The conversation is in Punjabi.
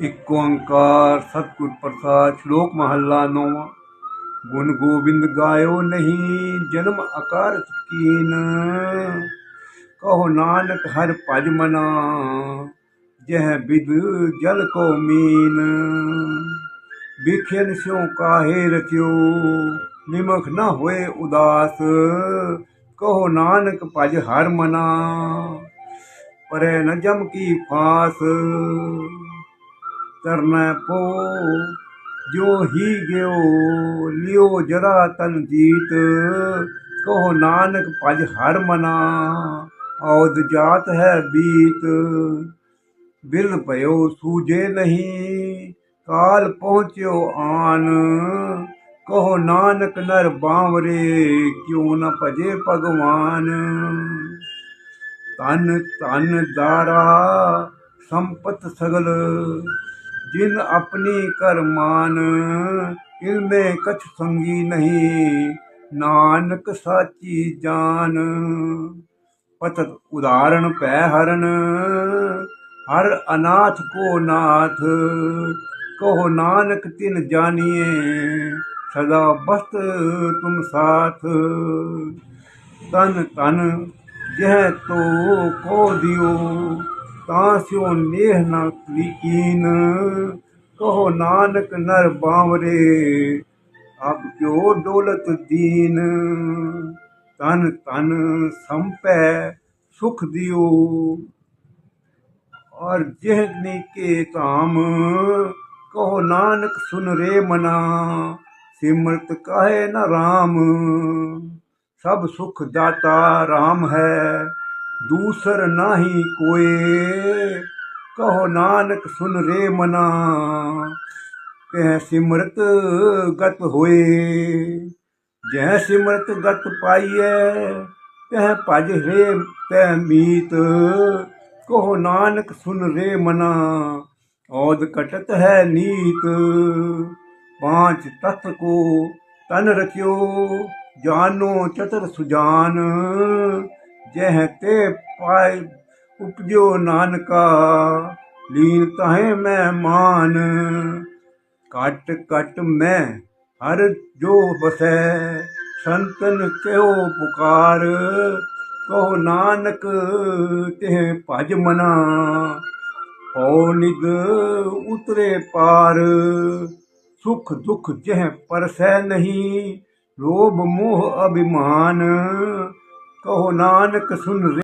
ਇੱਕ ਓੰਕਾਰ ਸਤਿਗੁਰ ਪ੍ਰਸਾਦ ਸ਼ਲੋਕ ਮਹੱਲਾ ਨੌਵਾਂ। ਗੁਣ ਗੋਬਿੰਦ ਗਾਇਓ ਨਹੀਂ, ਜਨਮ ਅਕਾਰ ਕੀਨ ਕਹੋ ਨਾਨਕ ਹਰ ਭਜ ਮਨਾ, ਜਹ ਬਿਦ ਜਲ ਕੋ ਮੀਨ। ਵਿਖਿਆਨ ਸਿਉ ਕਾਹੇ ਰਚਿਓ, ਨਿਮਖ ਨਾ ਹੋਏ ਉਦਾਸ। ਕਹੋ ਨਾਨਕ ਭਜ ਹਰ ਮਨਾ, ਪਰੇ ਨ ਜਮ ਕੀ ਫਾਸ। ਕਰਨਾ ਪੋ। ਜੋ ਹੀ ਗਿਓ, ਲਿਓ ਜਰਾ ਤਨ ਜੀਤ। ਕਹੋ ਨਾਨਕ ਭਜ ਹਰ ਮਨਾ, ਔਦ ਜਾਤ ਹੈ ਬੀਤ। ਬਿਲ ਭਇਓ ਸੂਜੇ ਨਹੀਂ, ਕਾਲ ਪਹੁੰਚਿਓ ਆਨ। ਕਹੋ ਨਾਨਕ ਨਰ ਬਾਵਰੇ, ਕਿਉ ਨ ਭਜੇ ਭਗਵਾਨ। ਤਨ ਤਨ ਦਾਰਾ, ਸੰਪਤ ਸਗਲ ਜਿਨ ਆਪਣੀ ਕਰਮਾਨ ਇਲਮੇ ਕਛ ਸੰਗੀ ਨਹੀਂ। ਨਾਨਕ ਸਾਚੀ ਜਾਨ ਪਤਤ ਉਦਾਹਰਣ ਪੈ ਹਰਨ ਹਰ ਅਨਾਥ ਕੋ ਨਾਥ, ਕਹੋ ਨਾਨਕ ਤਿਨ ਜਾਨੀਏ ਸਦਾ ਬਸਤ ਤੁਮ ਸਾਥ। ਤਨ ਤਨ ਜਹ ਤੋ ਕੋ ਦਿਓ ਤਾਂ ਸਿਓ ਨੇਹ ਨਾ ਲੀਕੀਨ ਕਹੋ ਨਾਨਕ ਨਰ ਬਾਵਰੇ, ਅਬ ਕਿਉ ਦੌਲਤ ਦੀਨ? ਤਨ ਤਨ ਸੰਪੈ, ਸੁਖ ਦਿਓ। ਔਰ ਜਿਹਨੇ ਕੇ ਧਾਮ, ਕਹੋ ਨਾਨਕ ਸੁਨ ਰੇ ਮਨਾ, ਸਿਮਰਤ ਕਹੇ ਨ ਰਾਮ? ਸਭ ਸੁਖ ਦਾਤਾ RAM ਹੈ। ਦੂਸਰ ਨਾਹੀ ਕੋਏ, ਕਹੋ ਨਾਨਕ ਸੁਨ ਰੇ ਮਨਾ, ਕਹਿ ਸਿਮਰਤ ਗਤ ਹੋਏ। ਜਹ ਸਿਮਰਤ ਗਤ ਪਾਈਐ, ਤਹ ਭਜ ਰੇ ਤੈ ਮੀਤ, ਕਹੋ ਨਾਨਕ ਸੁਨ ਰੇ ਮਨਾ, ਔਦ ਕਟਤ ਹੈ ਨੀਤ। ਪਾਂਚ ਤਤ ਕੋ ਤਨ ਰਚਿਓ, ਜਾਨੋ ਚਤਰ ਸੁਜਾਨ ਜਹ ਤੇ ਪਾਇ ਉਪਜਿਓ ਨਾਨਕਾ, ਲੀਨ ਤਾਹੇ ਮੈਂ ਮਾਨ। ਕਟ ਕਟ ਮੈਂ ਹਰ ਜੋ ਬਸੈ, ਸੰਤਨ ਕਿਉ ਪੁਕਾਰ। ਕਹੋ ਨਾਨਕ ਤੇ ਭਜ ਮਨਾ, ਹੋ ਨਿਦ ਉਤਰੇ ਪਾਰ। ਸੁਖ ਦੁਖ ਜਹ ਪਰਸੈ ਨਹੀਂ, ਲੋਭ ਮੋਹ ਅਭਿਮਾਨ। ਕਹੋ ਨਾਨਕ ਸੁਨ